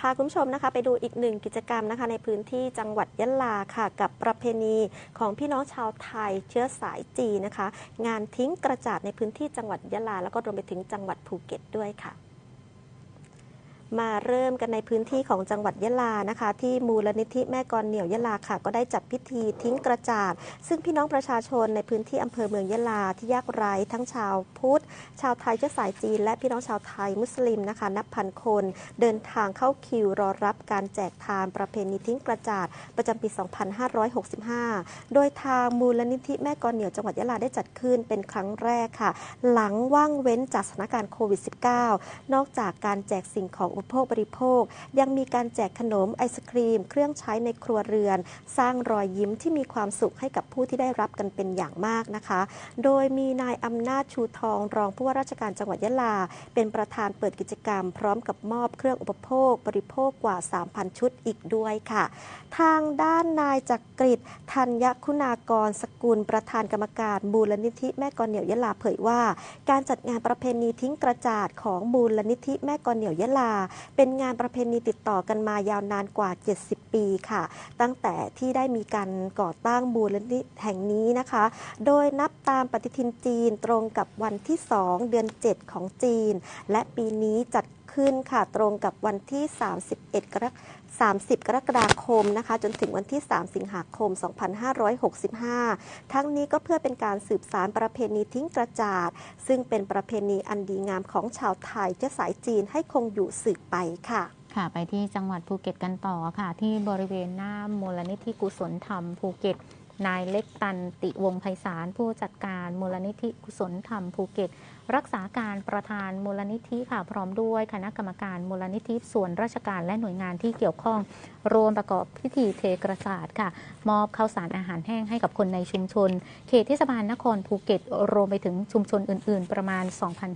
พาคุณผู้ชมนะคะไปดูอีกหนึ่งกิจกรรมนะคะในพื้นที่จังหวัดยะลาค่ะ กับประเพณีของพี่น้องชาวไทยเชื้อสายจีนนะคะ งานทิ้งกระจาดในพื้นที่จังหวัดยะลา แล้วก็รวมไปถึงจังหวัดภูเก็ตด้วยค่ะ มาเริ่มกันในพื้นที่ของจังหวัดยะลานะคะ ที่มูลนิธิแม่กรเหนี่ยวยะลาค่ะ ก็ได้จัดพิธีทิ้งกระจาด ซึ่งพี่น้องประชาชนในพื้นที่อำเภอเมืองยะลาที่ยากไร้ทั้งชาวพุทธ ชาวไทยเชื้อสายจีน และพี่น้องชาวไทยมุสลิมนะคะ นับพันคน เดินทางเข้าคิวรอรับการแจกทานประเพณีทิ้งกระจาดประจำปี 2565 โดยทางมูลนิธิแม่กรเหนี่ยวจังหวัดยะลาได้จัดขึ้นเป็นครั้งแรกค่ะ หลังว่างเว้นจากสถานการณ์โควิด -19 นอกจากการแจกสิ่งของอุปโภคบริโภค ยังมีการแจกขนมไอศครีม เครื่องใช้ในครัวเรือน สร้างรอยยิ้มที่มีความสุขให้กับผู้ที่ได้รับกันเป็นอย่างมากนะคะ โดยมีนายอำนาจชูทอง รองผู้ว่าราชการจังหวัดยะลา เป็นประธานเปิดกิจกรรม พร้อมกับมอบเครื่องอุปโภคบริโภคกว่า 3,000 ชุดอีกด้วยค่ะ ทางด้านนายจักริดธัญคุณากรสกุลประธานกรรมการมูลนิธิแม่กรเหนี่ยวยะลาเผยว่า การจัดงานประเพณีทิ้งกระจาดของมูลนิธิแม่กรเหนี่ยวยะลาเป็นงานประเพณีติดต่อกันมายาวนานกว่า 70 ปีค่ะ ตั้งแต่ที่ได้มีการก่อตั้งบูรณะแห่งนี้นะคะ โดยนับตามปฏิทินจีนตรงกับวันที่ 2 เดือน 7 ของจีน และปีนี้จัด ขึ้นค่ะตรงกับวันที่ 31 กรกฎาคม30 กรกฎาคมนะคะจนถึงวันที่ 3 สิงหาคม 2565 ทั้งนี้ก็เพื่อเป็นการสืบสารประเพณีทิ้งกระจาด ซึ่งเป็นประเพณีอันดีงามของชาวไทยเชื้อสายจีนให้คงอยู่สืบไปค่ะค่ะไปที่จังหวัดภูเก็ตกันต่อค่ะ ที่บริเวณหน้ามูลนิธิกุศลธรรมภูเก็ต นายเล็กตันติวงไพศาลผู้จัดการมูลนิธิกุศลธรรมภูเก็ต รักษาการประธานมูลนิธิค่ะพร้อมด้วยคณะกรรมการมูลนิธิส่วนราชการและหน่วยงานที่เกี่ยวข้อง รวมประกอบพิธีเทกระสาดค่ะ มอบข้าวสารอาหารแห้งให้กับคนในชุมชน เขตเทศบาลนครภูเก็ต รวมไปถึงชุมชนอื่น ๆ ประมาณ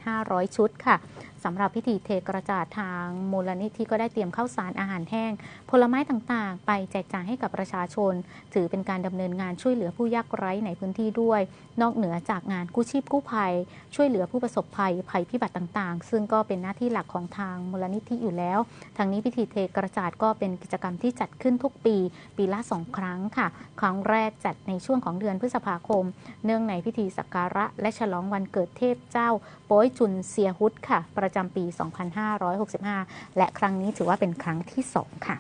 2,500 ชุดค่ะสำหรับพิธีเทกระจาดทางมูลนิธิก็ได้เตรียมข้าวสารอาหารแห้ง ผลไม้ต่างๆ ไปแจกจ่ายให้กับประชาชน ถือเป็นการดำเนินงานช่วยเหลือผู้ยากไร้ในพื้นที่ด้วย นอกเหนือจากงานกู้ชีพกู้ภัย ช่วยเหลือผู้ประสบภัยภัยพิบัติต่างๆ ซึ่งก็เป็นหน้าที่หลักของทางมูลนิธิอยู่แล้ว ทางนี้พิธีเทกระจาดก็เป็นกิจกรรมที่จัดขึ้นทุกปี ปีละสองครั้งค่ะ ครั้งแรกจัดในช่วงของเดือนพฤษภาคม เนื่องในพิธีสักการะ และฉลองวันเกิดเทพเจ้าโป้ยจุนเซียฮุดค่ะ ประจำปี 2565 และครั้งนี้ถือว่าเป็นครั้งที่ 2 ค่ะ